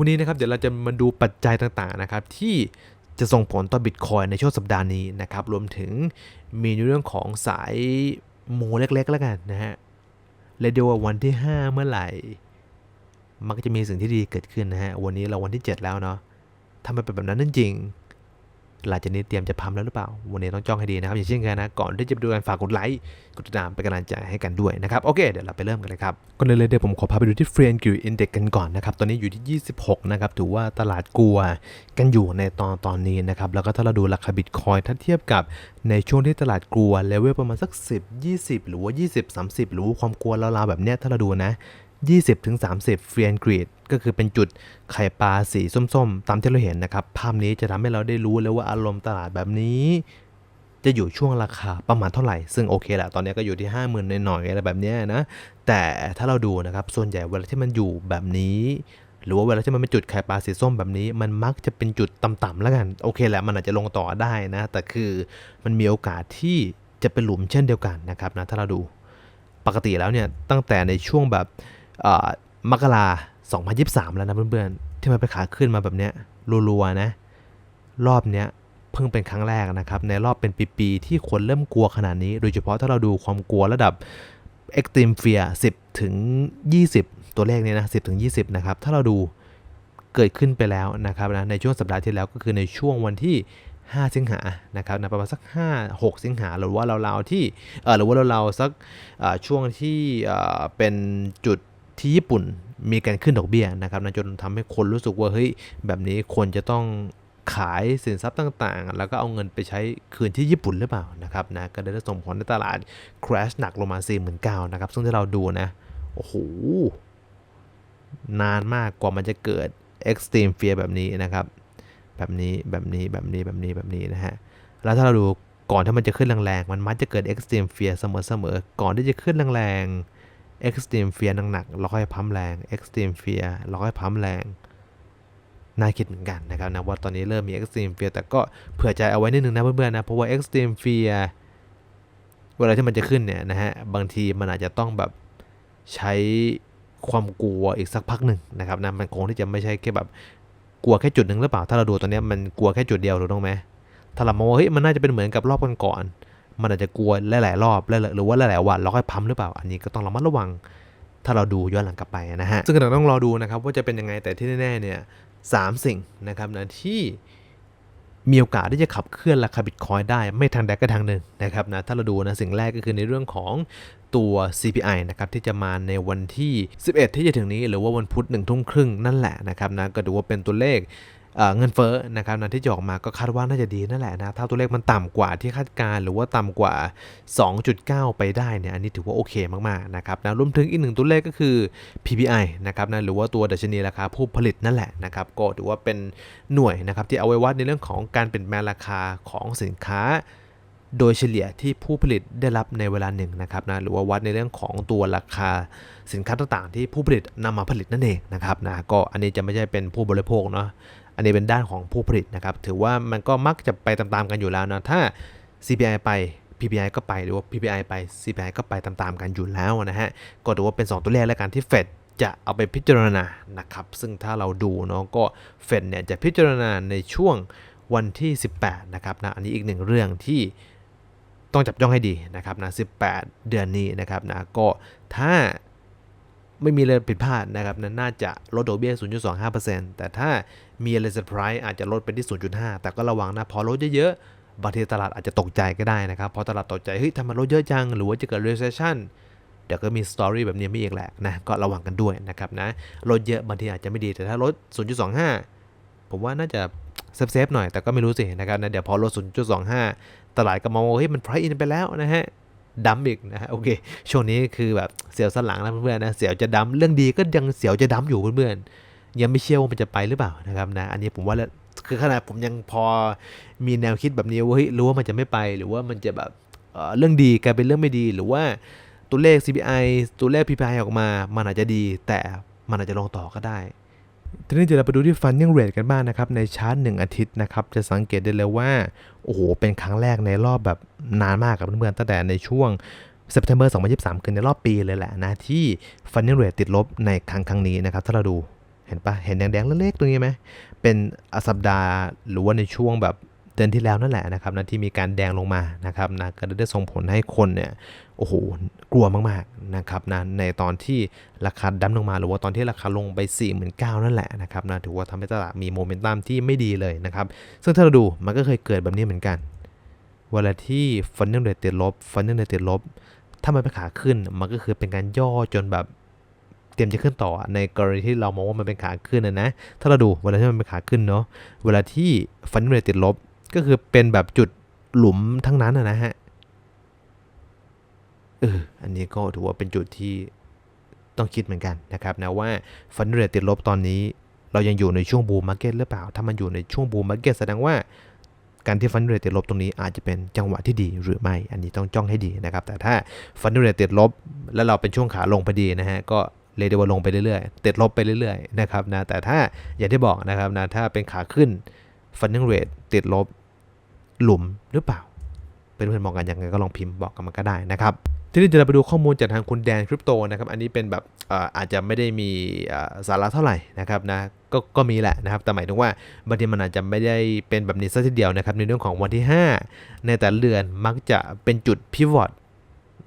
วันนี้นะครับเดี๋ยวเราจะมาดูปัจจัยต่างๆนะครับที่จะส่งผลต่อบิตคอยในช่วงสัปดาห์นี้นะครับรวมถึงมีในเรื่องของสายมูเล็กๆแล้วกันนะฮะเรียกได้ว่าวันที่ 5 เมื่อไหร่ มักจะมีสิ่งที่ดีเกิดขึ้นนะฮะวันนี้เราวันที่ 7 แล้วเนาะถ้ามันเป็นแบบนั้นจริง หลังจากนี้เตรียมจะพัมแล้วหรือเปล่า วันนี้ต้องจ้องให้ดีนะครับ อย่างเช่นกันนะ ก่อนที่จะไปดูกันฝากกดไลค์ กดติดตามเป็นกำลังใจให้กันด้วยนะครับ โอเค เดี๋ยวเราไปเริ่มกันเลยครับ ก่อนเลยเดี๋ยวผมขอพาไปดูที่เฟรนกิวอินเด็กกันก่อนนะครับ ตอนนี้อยู่ที่ 26 นะครับ ถือว่าตลาดกลัวกันอยู่ในตอนตอนนี้นะครับ แล้วก็ถ้าเราดูราคาบิตคอยถ้าเทียบกับในช่วงที่ตลาดกลัวเลเวลประมาณสัก 10 20 หรือว่า 20 30 หรือว่าความกลัวราวๆแบบเนี้ยถ้าเราดูนะ 20ถึง30เฟรนกรีดก็คือเป็นจุดไข่ปลาสีส้มๆ ตามที่เราเห็นนะครับ ภาพนี้จะทำให้เราได้รู้เลยว่าอารมณ์ตลาดแบบนี้ จะอยู่ช่วงราคาประมาณเท่าไหร่ ซึ่งโอเคแหละตอนนี้ก็อยู่ที่ 5 0,000หน่อยๆอะไรแบบนี้นะ แต่ถ้าเราดูนะครับ ส่วนใหญ่เวลาที่มันอยู่แบบนี้หรือว่าเวลาที่มันเป็นจุดไข่ปลาสีส้มแบบนี้ มันมักจะเป็นจุดต่ำๆแล้วกัน โอเคแหละมันอาจจะลงต่อได้นะ แต่คือมันมีโอกาสที่จะเป็นหลุมเช่นเดียวกันนะครับนะถ้าเราดูปกติแล้วเนี่ยตั้งแต่ในช่วงแบบ มกรา2023 แล้วนะเพื่อนๆ ที่มันไปขาขึ้นมาแบบเนี้ยรัวๆนะ รอบเนี้ยเพิ่งเป็นครั้งแรกนะครับ ในรอบเป็นปีๆ ที่คนเริ่มกลัวขนาดนี้ โดยเฉพาะถ้าเราดูความกลัวระดับ Extreme Fear 10 ถึง 20 ตัวเลขนี้นะ 10 ถึง 20 นะครับ ถ้าเราดูเกิดขึ้นไปแล้วนะครับนะในช่วงสัปดาห์ที่แล้วก็คือในช่วงวันที่ 5 สิงหานะครับนะประมาณสัก 5 6 สิงหาหรือว่าเราๆที่เออหรือว่าเราๆสักช่วงที่เป็นจุด ที่ญี่ปุ่นมีการขึ้นดอกเบี้ยนะครับนะจนทำให้คนรู้สึกว่าเฮ้ยแบบนี้คนจะต้องขายสินทรัพย์ต่างๆ แล้วก็เอาเงินไปใช้คืนที่ญี่ปุ่นหรือเปล่านะครับนะก็ได้ส่งผลในตลาด crash หนักลงมา49,000นะครับ ซึ่งที่เราดูนะ โอ้โห นานมากกว่ามันจะเกิด extreme fear แบบนี้นะครับ แบบนี้แบบนี้แบบนี้แบบนี้แบบนี้นะฮะ แล้วถ้าเราดูก่อนที่มันจะขึ้นแรงๆ มันมักจะเกิด extreme fear เสมอๆ ก่อนที่จะขึ้นแรงๆ extreme fear หนักๆแล้วค่อยพัมแรง extreme fear แล้วค่อยพัมแรงน่าคิดเหมือนกันนะครับนะว่าตอนนี้เริ่มมี extreme fear แต่ก็เผื่อใจเอาไว้นิดนึงนะเพื่อนๆนะเพราะว่า extreme fear เวลาที่มันจะขึ้นเนี่ยนะฮะบางทีมันอาจจะต้องแบบใช้ความกลัวอีกสักพักหนึ่งนะครับนะมันคงที่จะไม่ใช่แค่แบบกลัวแค่จุดหนึ่งหรือเปล่าถ้าเราดูตอนนี้มันกลัวแค่จุดเดียวถูกต้องไหมถ้าเรามองว่าเฮ้ยมันน่าจะเป็นเหมือนกับรอบก่อน มันอาจจะกลัวหลายๆรอบหรือว่าหลายๆวันแล้วค่อยพัมหรือเปล่า อันนี้ก็ต้องระมัดระวัง ถ้าเราดูย้อนหลังกลับไปนะฮะซึ่งก็ต้องรอดูนะครับว่าจะเป็นยังไงแต่ที่แน่ๆเนี่ยสามสิ่งนะครับนะที่มีโอกาสที่จะขับเคลื่อนราคาบิตคอยได้ไม่ทางใดก็ทางหนึ่งนะครับนะถ้าเราดูนะสิ่งแรกก็คือในเรื่องของตัว CPI นะครับที่จะมาในวันที่ 11 ที่จะถึงนี้ หรือว่าวันพุธหนึ่งทุ่มครึ่งนั่นแหละนะครับนะก็ดูว่าเป็นตัวเลข เเงินเฟ้อนะครับนะที่จะออกมาก็คาดว่าน่าจะดีนั่นแหละนะถ้าตัวเลขมันต่ำกว่าที่คาดการหรือว่าต่ำกว่า 2.9 ไปได้เนี่ยอันนี้ถือว่าโอเคมากๆนะครับนะรวมถึงอีกหนึ่งตัวเลขก็คือ PPI นะครับนะหรือว่าตัวดัชนีราคาผู้ผลิตนั่นแหละนะครับก็ถือว่าเป็นหน่วยนะครับที่เอาไว้วัดในเรื่องของการเปลี่ยนแปลงราคาของสินค้าโดยเฉลี่ยที่ผู้ผลิตได้รับในเวลาหนึ่งนะครับนะหรือว่าวัดในเรื่องของตัวราคาสินค้าต่างๆ ที่ผู้ผลิตนำมาผลิตนั่นเองนะครับนะก็อันนี้จะไม่ใช่เป็นผู้บริโภคเนาะ อันนี้เป็นด้านของผู้ผลิตนะครับ ถือว่ามันก็มักจะไปตามๆกันอยู่แล้วนะ ถ้า CPI ไป PPI ก็ไปหรือว่า PPI ไป CPI ก็ไปตามๆกันอยู่แล้วนะฮะ ก็ถือว่าเป็น 2 ตัวเลขแล้วกันที่เฟดจะเอาไปพิจารณานะครับ ซึ่งถ้าเราดูเนาะก็เฟดเนี่ยจะพิจารณาในช่วงวันที่ 18 นะครับนะ อันนี้อีกหนึ่งเรื่องที่ต้องจับจ้องให้ดีนะครับนะ 18 เดือนนี้นะครับนะ ก็ถ้า ไม่มีอะไรผิดพลาดนะครับนั้นน่าจะลดดอกเบี้ย 0.25%แต่ถ้ามีอะไรเซอร์ไพรส์อาจจะลดไปที่ 0.5 แต่ก็ระวังนะ พอลดเยอะๆบางทีตลาดอาจจะตกใจก็ได้นะครับ พอตลาดตกใจ เฮ้ยทำไมลดเยอะจัง หรือว่าจะเกิด recession เดี๋ยวก็มีสตอรี่แบบนี้ไม่อีกแหละนะ ก็ระวังกันด้วยนะครับนะ ลดเยอะบางทีอาจจะไม่ดี แต่ถ้าลด 0.25 ผมว่าน่าจะเซฟๆหน่อย แต่ก็ไม่รู้สินะครับนะ เดี๋ยวพอลด 0.25 ตลาดก็มองว่าเฮ้ยมัน price in ไปแล้วนะฮะ ดัมอีกนะฮะโอเค ช่วงนี้คือแบบเสียวสลังแล้วเพื่อนๆนะเสียวจะดัมเรื่องดีก็ยังเสียวจะดัมอยู่เพื่อนๆยังไม่เชื่อว่ามันจะไปหรือเปล่านะครับนะอันนี้ผมว่าแล้วคือขนาดผมยังพอมีแนวคิดแบบนี้ว่าเฮ้ยรู้ว่ามันจะไม่ไปหรือว่ามันจะแบบเอ่อเรื่องดีกลายเป็นเรื่องไม่ดี หรือว่าตัวเลข CPI ตัวเลข PPI ออกมา มันอาจจะดี แต่มันอาจจะลงต่อก็ได้ ทีนี้เดี๋ยวเราไปดูที่ฟันยังเรทกันบ้างนะครับ ในชาร์ตหนึ่งอาทิตย์นะครับ จะสังเกตได้เลยว่า โอ้โห เป็นครั้งแรกในรอบแบบนานมากกับเพื่อนๆตั้งแต่ในช่วง September 2023 คือในรอบปีเลยแหละนะ ที่ฟันยังเรทติดลบในครั้งครั้งนี้นะครับ ถ้าเราดูเห็นปะเห็นแดงๆเล็กๆตรงนี้ไหมเป็นสัปดาห์หรือว่าในช่วงแบบ เดือนที่แล้วนั่นแหละนะครับนะที่มีการแดงลงมานะครับนะก็ได้ส่งผลให้คนเนี่ยโอ้โหกลัวมากๆนะครับนะในตอนที่ราคาดั้มลงมา หรือว่าตอนที่ราคาลงไป4 9 0 0 0นั่นแหละนะครับนะถือว่าทำให้ตลาดมีโมเมนตัมที่ไม่ดีเลยนะครับ ซึ่งถ้าเราดูมันก็เคยเกิดแบบนี้เหมือนกันเวลาที่ฟันเนลเดติดลบฟันเนลเดติดลบ ถ้ามันเป็นขาขึ้นมันก็คือเป็นการย่อจนแบบเตรียมจะขึ้นต่อในกรณีที่เรามองว่ามันเป็นขาขึ้นนะนะถ้าเราดูเวลาที่มันเป็นขาขึ้นเนาะเวลาที่ฟันเรติดลบ ก็คือเป็นแบบจุดหลุมทั้งนั้นนะฮะเอออันนี้ก็ถือว่าเป็นจุดที่ต้องคิดเหมือนกันนะครับนะว่าฟันเรติดลบตอนนี้ เรายังอยู่ในช่วงบูมมาร์เก็ตหรือเปล่า ถ้ามันอยู่ในช่วงบูมมาร์เก็ตแสดงว่าการที่ฟันเรทติดลบตรงนี้อาจจะเป็นจังหวะที่ดีหรือไม่ อันนี้ต้องจ้องให้ดีนะครับ แต่ถ้าฟันเรทติดลบ แล้วเราเป็นช่วงขาลงพอดีนะฮะ ก็เรียกได้ว่าลงไปเรื่อยๆติดลบไปเรื่อยๆนะครับนะ แต่ถ้าอย่างที่บอกนะครับนะ ถ้าเป็นขาขึ้นฟันเรทติดลบ หลุมหรือเปล่า เป็นเพื่อนมองกันยังไงก็ลองพิมพ์บอกกันมาก็ได้นะครับ ทีนี้เดี๋ยวเราไปดูข้อมูลจากทางคุณแดนคริปโตนะครับ อันนี้เป็นแบบอาจจะไม่ได้มีสาระเท่าไหร่นะครับนะกก็มีแหละนะครับ แต่หมายถึงว่าบางทีมันอาจจะไม่ได้เป็นแบบนี้ซะทีเดียวนะครับ ในเรื่องของวันที่ 5 ในแต่ละเดือนมักจะเป็นจุดพิวอต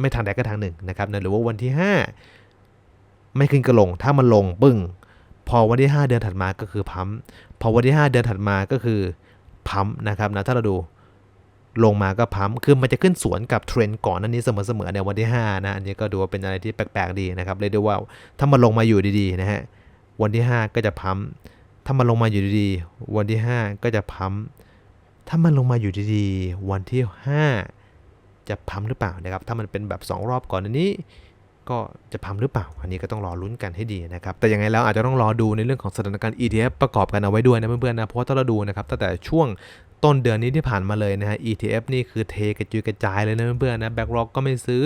ไม่ทางใดก็ทางหนึ่งนะครับนะหรือว่าวันที่ 5 ไม่ขึ้นก็ลง ถ้ามันลงปึ้ง พอวันที่ 5 เดือนถัดมาก็คือพัมพอวันที่ 5 เดือนถัดมาก็คือพัมนะครับนะถ้าเราดู ลงมาก็พัมคือมันจะขึ้นสวนกับเทรนด์ก่อนนั้นนี้เสมอๆในวันที่ 5 นะ อันนี้ก็ดูว่าเป็นอะไรที่แปลกๆดีนะครับเลยดูว่าถ้ามันลงมาอยู่ดีๆนะฮะวันที่ 5 ก็จะพัมถ้ามันลงมาอยู่ดีๆ วันที่ 5 ก็จะพัมถ้ามันลงมาอยู่ดีๆ วันที่ 5 จะพัมหรือเปล่านะครับ ถ้ามันเป็นแบบ 2 รอบก่อนนี้ ก็จะพัมหรือเปล่า อันนี้ก็ต้องรอลุ้นกันให้ดีนะครับ แต่ยังไงแล้วอาจจะต้องรอดูในเรื่องของสถานการณ์ ETF ประกอบกันเอาไว้ด้วยนะเพื่อนๆนะ เพราะถ้าเราดูนะครับตั้งแต่ช่วง ต้นเดือนนี้ที่ผ่านมาเลยนะฮะ ETF นี่คือเทกระจุยกระจายเลยนะเพื่อนๆนะแบ็กร็อกก็ไม่ซื้อ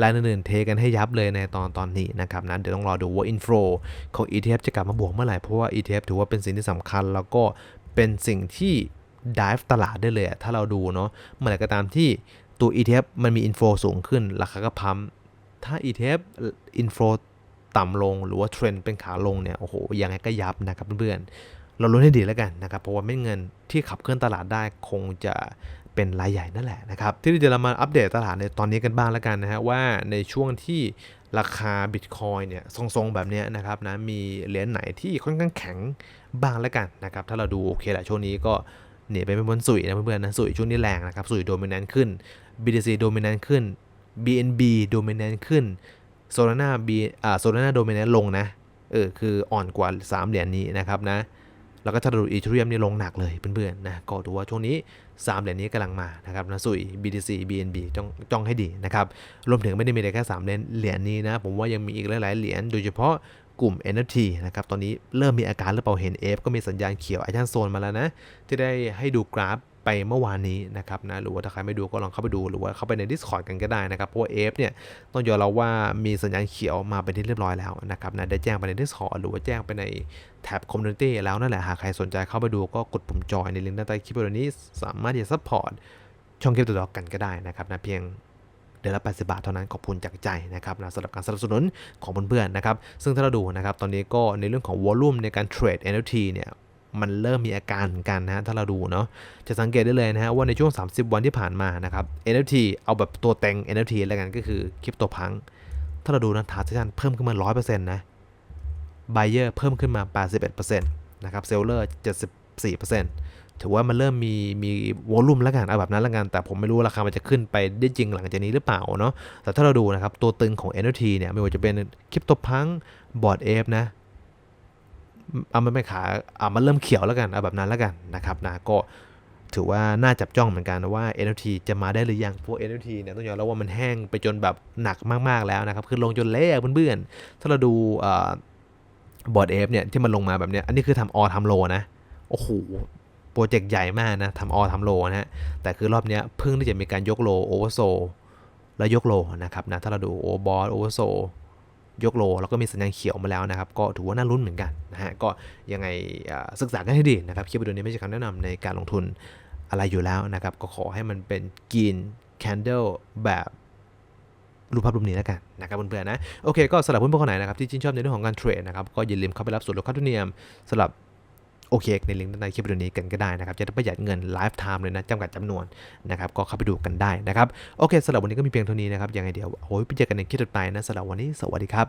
รายอื่นๆเทกันให้ยับเลยในตอนตอนนี้นะครับนะเดี๋ยวต้องรอดูว่าอินฟลูของ ETF จะกลับมาบวกเมื่อไหร่ เพราะว่า ETF ถือว่าเป็นสิ่งที่สำคัญ แล้วก็เป็นสิ่งที่ dive ตลาดได้เลย ถ้าเราดูเนาะเมื่อไหร่ก็ตามที่ตัว ETF มันมีอินฟสูงขึ้น ราคาก็พัมถ้า ETF อินฟต่ำลงหรือว่าเทรนด์เป็นขาลงเนี่ยโอ้โหยังไงก็ยับนะครับเพื่อนๆ เราลุ้นให้ดีแล้วกันนะครับ เพราะว่าไม่เงินที่ขับเคลื่อนตลาดได้คงจะเป็นรายใหญ่นั่นแหละนะครับ ที่เดี๋ยวเรามาอัปเดตตลาดในตอนนี้กันบ้างแล้วกันนะฮะว่าในช่วงที่ราคาบิตคอยเนี่ยทรงๆแบบนี้นะครับนะมีเหรียญไหนที่ค่อนข้างแข็งบ้างแล้วกันนะครับ ถ้าเราดูโอเคแหละช่วงนี้ก็เนี่ยไปเป็นบนสุยนะเพื่อนๆนะสุยช่วงนี้แรงนะครับสุยโดมิเนนต์ขึ้น BTC โดมิเนนต์ขึ้น BNB โดมิเนนต์ขึ้นโซลาร่าบีอ่าโซลาร่าโดมิเนนต์ลงนะเออคืออ่อนกว่า 3 เหรียญนี้นะครับนะ แล้วก็ถ้าดูอีเทเรียมนี่ลงหนักเลยเพื่อนๆนะก็ดูว่าช่วงนี้ 3 เหรียญนี้กำลังมานะครับนะสุย BTC BNB จ้องจ้องให้ดีนะครับรวมถึงไม่ได้มีแต่แค่3เหรียญเหรียญนี้นะผมว่ายังมีอีกหลายๆเหรียญโดยเฉพาะกลุ่ม NFT นะครับ ตอนนี้เริ่มมีอาการหรือเปล่าเห็น F ก็มีสัญญาณเขียวไอชันโซนมาแล้วนะ ที่ได้ให้ดูกราฟ ไปเมื่อวานนี้นะครับนะหรือว่าถ้าใครไม่ดูก็ลองเข้าไปดูหรือว่าเข้าไปใน Discord กันก็ได้นะครับเพราะว่าเอฟเนี่ยต้องยอมเราว่ามีสัญญาณเขียวมาเป็นที่เรียบร้อยแล้วนะครับนะได้แจ้งไปใน Discord หรือว่าแจ้งไปในแท็บ Community แล้วนั่นแหละหากใครสนใจเข้าไปดูก็กดปุ่มจอยในลิงก์ด้านใต้คลิปวิดีโอนี้สามารถที่จะซัพพอร์ตช่องคลิปตัวดอกกันก็ได้นะครับนะเพียงเดือนละ 80 บาทเท่านั้นขอบคุณจากใจนะครับนะสำหรับการสนับสนุนของเพื่อนๆนะครับซึ่งถ้าเราดูนะครับตอนนี้ก็ในเรื่องของวอลลุ่มในการเทรด NFT เนี่ย มันเริ่มมีอาการกันนะฮะถ้าเราดูเนาะจะสังเกตได้เลยนะฮะว่าในช่วง 30 วันที่ผ่านมานะครับ NFT เอาแบบตัวเต็ง NFT แล้วกันก็คือคริปโตพังถ้าเราดูนะทาร์ชันเพิ่มขึ้นมา 100%นะบเออร์เพิ่มขึ้นมา 81%นะครับเซลเลอร์74%ถือว่ามันเริ่มมีมีวอลุ่มแล้วกันเอาแบบนั้นแล้วกัน แต่ผมไม่รู้ราคามันจะขึ้นไปได้จริงหลังจากนี้หรือเปล่าเนาะแต่ถ้าเราดูนะครับ ตัวตึงของ NFT เนี่ยไม่ว่าจะเป็นคริปโตพังบอร์ดเอฟนะ เอามันไม่ขาเอามันเริ่มเขียวแล้วกันเอาแบบนั้นแล้วกันนะครับนะก็ถือว่าน่าจับจ้องเหมือนกันว่า NFT จะมาได้หรือยังพวก NFT เนี่ยต้องยอมรับว่ามันแห้งไปจนแบบหนักมากๆแล้วนะครับ คือลงจนเละเพื่อนๆถ้าเราดูบอร์ดเอฟเนี่ยที่มันลงมาแบบเนี้ยอันนี้คือทำออทำโลนะ โอ้โหโปรเจกต์ใหญ่มากนะทำออทำโลนะฮะแต่คือรอบเนี้ยเพิ่งที่จะมีการยกโลโอเวอร์โซแล้วยกโลนะครับนะถ้าเราดูโอบอสโอเวอร์โซ ยกโล แล้วก็มีสัญญาณเขียวมาแล้วนะครับ ก็ถือว่าน่ารุ้นเหมือนกันนะฮะก็ยังไงศึกษากันให้ดีนะครับคลิปวิดีโอนี้ไม่ใช่คำแนะนำในการลงทุนอะไรอยู่แล้วนะครับ ก็ขอให้มันเป็นกินแคนเดลแบบรูปภาพรูปนี้แล้วกันนะครับเพื่อนๆนะโอเคก็สำหรับเพื่อนๆคนไหนนะครับที่ชื่นชอบในเรื่องของการเทรดนะครับก็อย่าลืมเข้าไปรับส่วนลดค่าธรรมเนียมสำหรับโอเคในลิงก์ด้านในคลิปวิดีโอนี้กันก็ได้นะครับ จะได้ประหยัดเงินไลฟ์ไทม์เลยนะจำกัดจำนวนนะครับ ก็เข้าไปดูกันได้นะครับ โอเคสำหรับวันนี้ก็มีเพียงเท่านี้นะครับ ยังไงเดี๋ยวโอ้ยไปเจอกันในคลิปต่อไปนะสำหรับวันนี้สวัสดีครับ